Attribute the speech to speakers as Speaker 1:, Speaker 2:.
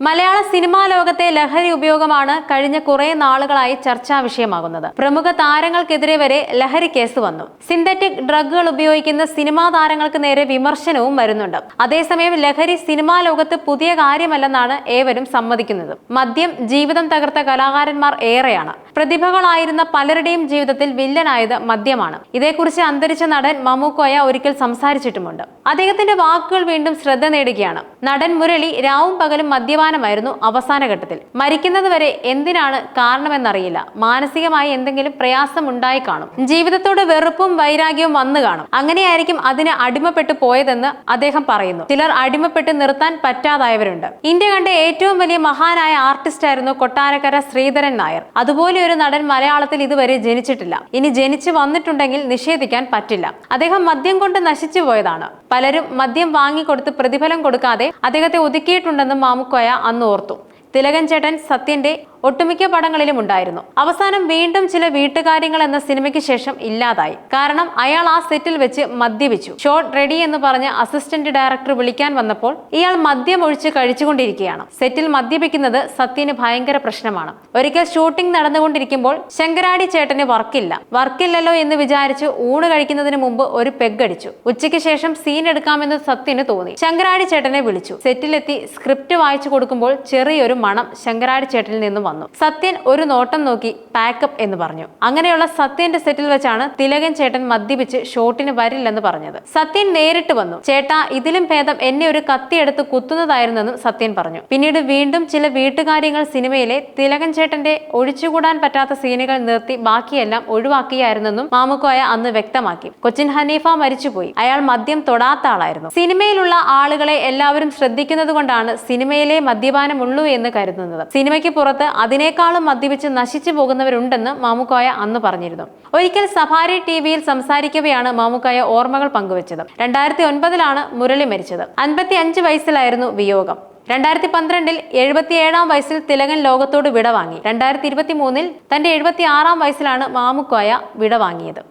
Speaker 1: മലയാള cinema ലോകത്തെ ലഹരി ഉപയോഗമാണ് കഴിഞ്ഞ കുറെ നാളുകളായി ചർച്ചാ വിഷയമാകുന്നത്. പ്രമുഖ താരങ്ങൾക്കെതിരെ വരെ ലഹരി കേസ് വന്നു. സിന്തറ്റിക് ഡ്രഗുകൾ ഉപയോഗിക്കുന്ന സിനിമാ താരങ്ങൾക്ക് നേരെ വിമർശനവും വരുന്നുണ്ട്. അതേസമയം ലഹരി സിനിമാ ലോകത്ത് പുതിയ കാര്യമല്ലെന്നാണ് ഏവരും സമ്മതിക്കുന്നത്. മദ്യം ജീവിതം തകർത്ത കലാകാരന്മാർ ഏറെയാണ്. പ്രതിഭകളായിരുന്ന പലരുടെയും ജീവിതത്തിൽ വില്ലനായത് മദ്യമാണ്. ഇതേക്കുറിച്ച് അന്തരിച്ച നടൻ മമ്മൂക്കോയ ഒരിക്കൽ സംസാരിച്ചിട്ടുമുണ്ട്. അദ്ദേഹത്തിന്റെ വാക്കുകൾ വീണ്ടും ശ്രദ്ധ നേടുകയാണ്. നടൻ മുരളി രാവും പകലും മദ്യപാനമായിരുന്നു അവസാന ഘട്ടത്തിൽ മരിക്കുന്നത് വരെ എന്തിനാണ് കാരണമെന്നറിയില്ല. മാനസികമായി എന്തെങ്കിലും പ്രയാസം ഉണ്ടായി കാണും. ജീവിതത്തോട് വെറുപ്പും വൈരാഗ്യവും വന്നു കാണും. അങ്ങനെയായിരിക്കും അതിന് അടിമപ്പെട്ടു പോയതെന്ന് അദ്ദേഹം പറയുന്നു. ചിലർ അടിമപ്പെട്ട് നിർത്താൻ പറ്റാതായവരുണ്ട്. ഇന്ത്യ കണ്ട ഏറ്റവും വലിയ മഹാനായ ആർട്ടിസ്റ്റ് ആയിരുന്നു കൊട്ടാരക്കര ശ്രീധരൻ നായർ. അതുപോലെ ഒരു നടൻ മലയാളത്തിൽ ഇതുവരെ ജനിച്ചിട്ടില്ല. ഇനി ജനിച്ചു വന്നിട്ടുണ്ടെങ്കിൽ നിഷേധിക്കാൻ പറ്റില്ല. അദ്ദേഹം മദ്യം കൊണ്ട് നശിച്ചു പോയതാണ്. പലരും മദ്യം വാങ്ങിക്കൊടുത്ത് പ്രതിഫലം കൊടുക്കാതെ അദ്ദേഹത്തെ ഒതുക്കിയിട്ടുണ്ടെന്നും മാമുക്കോയ അന്ന് ഓർത്തു. തിലകൻ ചേട്ടൻ സത്യന്റെ ഒട്ടുമിക്ക പടങ്ങളിലും ഉണ്ടായിരുന്നു. അവസാനം വീണ്ടും ചില വീട്ടുകാര്യങ്ങൾ എന്ന സിനിമയ്ക്ക് ശേഷം ഇല്ലാതായി. കാരണം അയാൾ ആ സെറ്റിൽ വെച്ച് മദ്യപിച്ചു. ഷോട്ട് റെഡി എന്ന് പറഞ്ഞ് അസിസ്റ്റന്റ് ഡയറക്ടർ വിളിക്കാൻ വന്നപ്പോൾ ഇയാൾ മദ്യം ഒഴിച്ച് കഴിച്ചുകൊണ്ടിരിക്കുകയാണ്. സെറ്റിൽ മദ്യപിക്കുന്നത് സത്യന് ഭയങ്കര പ്രശ്നമാണ്. ഒരിക്കൽ ഷൂട്ടിംഗ് നടന്നുകൊണ്ടിരിക്കുമ്പോൾ ശങ്കരാടി ചേട്ടന് വർക്കില്ല. വർക്കില്ലല്ലോ എന്ന് വിചാരിച്ച് ഊണ് കഴിക്കുന്നതിന് മുമ്പ് ഒരു പെഗ് അടിച്ചു. ഉച്ചയ്ക്ക് ശേഷം സീൻ എടുക്കാമെന്ന് സത്യന് തോന്നി. ശങ്കരാടി ചേട്ടനെ വിളിച്ചു. സെറ്റിലെത്തി സ്ക്രിപ്റ്റ് വായിച്ചു കൊടുക്കുമ്പോൾ ചെറിയൊരു മണം ശങ്കരാടി ചേട്ടനിൽ നിന്നും വന്നു. സത്യൻ ഒരു നോട്ടം നോക്കി പാക്കപ്പ് എന്ന് പറഞ്ഞു. അങ്ങനെയുള്ള സത്യന്റെ സെറ്റിൽ വെച്ചാണ് തിലകൻ ചേട്ടൻ മദ്യപിച്ച് ഷോട്ടിന് വരില്ലെന്ന് പറഞ്ഞത്. സത്യൻ നേരിട്ട് വന്നു. ചേട്ടാ ഇതിലും ഭേദം എന്നെ ഒരു കത്തിയെടുത്ത് കുത്തുന്നതായിരുന്നെന്നും സത്യൻ പറഞ്ഞു. പിന്നീട് വീണ്ടും ചില വീട്ടുകാര്യങ്ങൾ സിനിമയിലെ തിലകൻ ചേട്ടന്റെ ഒഴിച്ചുകൂടാൻ പറ്റാത്ത സീനുകൾ നിർത്തി ബാക്കിയെല്ലാം ഒഴിവാക്കിയായിരുന്നെന്നും മാമുക്കോയ അന്ന് വ്യക്തമാക്കി. കൊച്ചിൻ ഹനീഫ മരിച്ചുപോയി. അയാൾ മദ്യം തൊടാത്ത ആളായിരുന്നു. സിനിമയിലുള്ള ആളുകളെ എല്ലാവരും ശ്രദ്ധിക്കുന്നത് കൊണ്ടാണ് സിനിമയിലെ മദ്യപാനമുള്ളൂ എന്ന് കരുതുന്നത്. സിനിമയ്ക്ക് പുറത്ത് അതിനേക്കാളും മദ്യപിച്ച് നശിച്ചു പോകുന്നവരുണ്ടെന്ന് മാമുക്കായ അന്ന് പറഞ്ഞിരുന്നു. ഒരിക്കൽ സഫാരി ടി വിയിൽ സംസാരിക്കവെയാണ് മാമുക്കോയ ഓർമ്മകൾ പങ്കുവച്ചത്. രണ്ടായിരത്തി ഒൻപതിലാണ് മുരളി മരിച്ചത്. അൻപത്തി അഞ്ച് വയസ്സിലായിരുന്നു വിയോഗം. രണ്ടായിരത്തി പന്ത്രണ്ടിൽ എഴുപത്തിയേഴാം വയസ്സിൽ തിലകൻ ലോകത്തോട് വിട വാങ്ങി. രണ്ടായിരത്തി ഇരുപത്തി മൂന്നിൽ തന്റെ എഴുപത്തി ആറാം വയസ്സിലാണ് മാമുക്കായ വിട വാങ്ങിയത്.